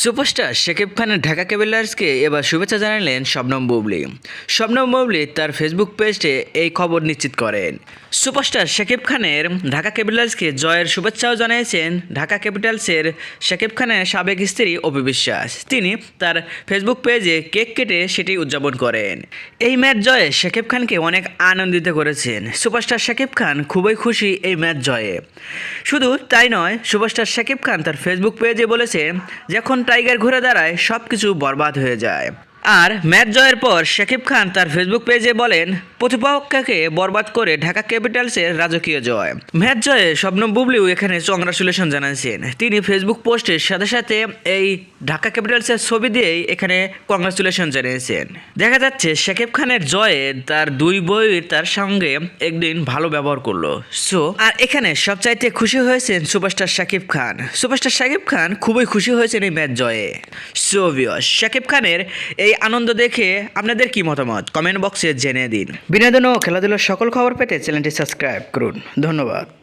Superstar Shakib খানের ঢাকা ক্যাপিটালসকে এবার শুভেচ্ছা জানালেন শবনম বুবলি। শবনম বুবলি তার ফেসবুক পেজে এই খবর নিশ্চিত করেন। সুপারস্টার শাকিব খানের ঢাকা ক্যাপিটালসকে জয়ের শুভেচ্ছাও জানিয়েছেন ঢাকা ক্যাপিটালসের শাকিব খানের সাবেক স্ত্রী অপি বিশ্বাস। তিনি তার ফেসবুক পেজে কেক কেটে সেটি উদযাপন করেন। এই ম্যাচ জয়ে শাকিব খানকে অনেক আনন্দিত করেছেন। সুপারস্টার শাকিব খান খুবই খুশি এই ম্যাচ জয়ে। শুধু তাই নয়, সুপারস্টার শাকিব খান তার ফেসবুক পেজে বলেছে, যখন টাইগার ঘুরে দাঁড়ায় সব কিছু বরবাদ হয়ে যায়। আর ম্যাচ জয়ের পর শাকিব খান তার ফেসবুক পেজে বলেন, প্রতিপক্ষকে বরবাদ করে ঢাকা ক্যাপিটালসের রাজকীয় জয়। ম্যাচ জয়ে স্বপ্ন বুবলিও এখানে কংগ্রাচুলেশন জানাচ্ছেন তিনি ফেসবুক পোস্টের সাথে সাথে এই ঢাকা ক্যাপিটালসের ছবি দিয়েই এখানে কংগ্রাচুলেশন জানিয়েছেন। দেখা যাচ্ছে শাকিব খানের জয়ে তার দুই বই তার সঙ্গে একদিন ভালো ব্যবহার করল। সো, আর এখানে সবচাইতে খুশি হয়েছেন সুপারস্টার শাকিব খান। সুপারস্টার শাকিব খান খুবই খুশি হয়েছেন এই ম্যাচ জয়ে। সো ভিউয়ার্স শাকিব খানের এই আনন্দ দেখে আপনাদের কি মতামত? কমেন্ট বক্সে জেনে দিন। বিনোদন ও খেলাধুলার সকল খবর পেতে চ্যানেলটি সাবস্ক্রাইব করুন। ধন্যবাদ।